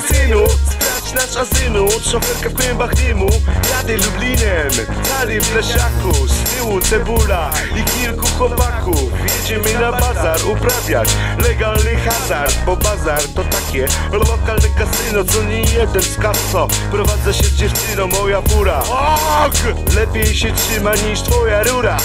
synu Sprawdź nasz azynu Szoferka w kłębach dymu Jadę Lublinem Stary w Lesiaku Z tyłu cebula i kilku chłopaków. Jedziemy na bazar uprawiać Legalny hazard Bo bazar to takie lokalne kasyno Co nie jeden z kaso Prowadza się z dziewczyną moja fura. Ok! Lepiej się trzyma niż twoja rura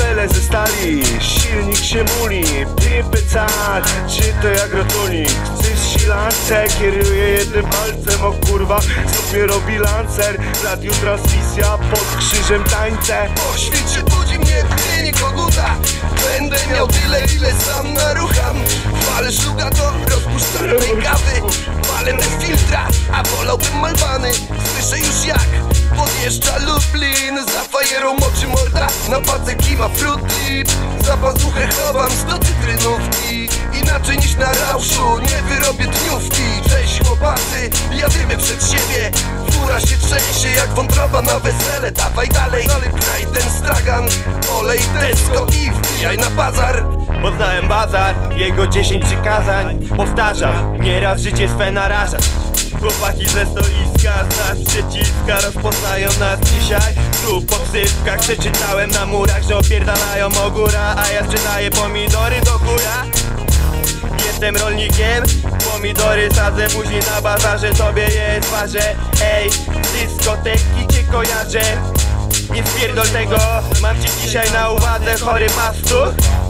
Fele ze stali, silnik się muli Pimpy car, czy to jak rotulik Chcesz silance, kieruje jednym palcem O kurwa, znów mnie robi lancer. W radiu transmisja, pod krzyżem tańce. O świcie budzi mnie brzmienie koguta. Będę miał tyle, ile sam narucham Walę na pace kima fruit Za pazuchę chowam sto cytrynówki. Inaczej niż na rauszu, nie wyrobię dniówki Cześć chłopacy, jadymy przed siebie. Fura się trzęsie jak wątroba na wesele. Dawaj dalej, graj ten stragan. Olej desko i wbijaj na bazar. Poznałem bazar, jego 10 przykazań. Powtarzam, nieraz życie swe narażać Chłopaki ze stoiska, z nas przeciwka Rozpoznają nas dzisiaj. Tu po ksywkach przeczytałem na murach Że opierdalają o góra A ja sprzedaję pomidory do chuja Jestem rolnikiem, pomidory sadzę Później na bazarze tobie je twarze Ej, dyskoteki cię kojarzę. Nie spierdol tego, mam cię dzisiaj na uwadze Chory pastu,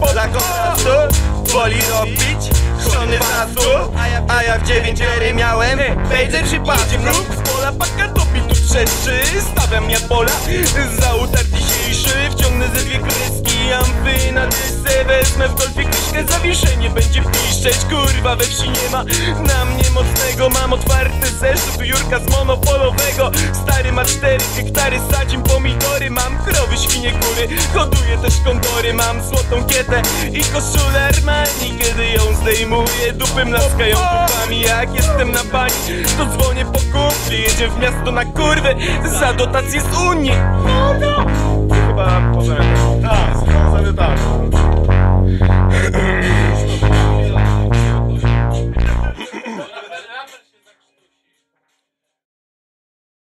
poza kontrastu Woli robić, pastu A ja w dziewięć ery miałem. Wejdę przypadkiem Z pola paka topi tu trzeszczy Stawiam ja pola. Za utar dzisiejszy Wciągnę ze dwie kreski. Ampy na dysce Wezmę w golfie kryszkę Zawieszenie będzie piszczeć Kurwa we wsi nie ma Na mnie mocnego. Mam otwarty zeszyt Jurka z monopolowego. Stary ma cztery hektary Sadzim pomidory. Mam krowy, świnie, kury Hoduję też kondory. Mam złotą kietę I koszulę Armani Kiedy ją zdejmuję. Dupy mlaskają dupami Jak jestem na bani To dzwonię po kumpli. Jedzie w miasto na kurwy Za dotację z Unii. Chyba poza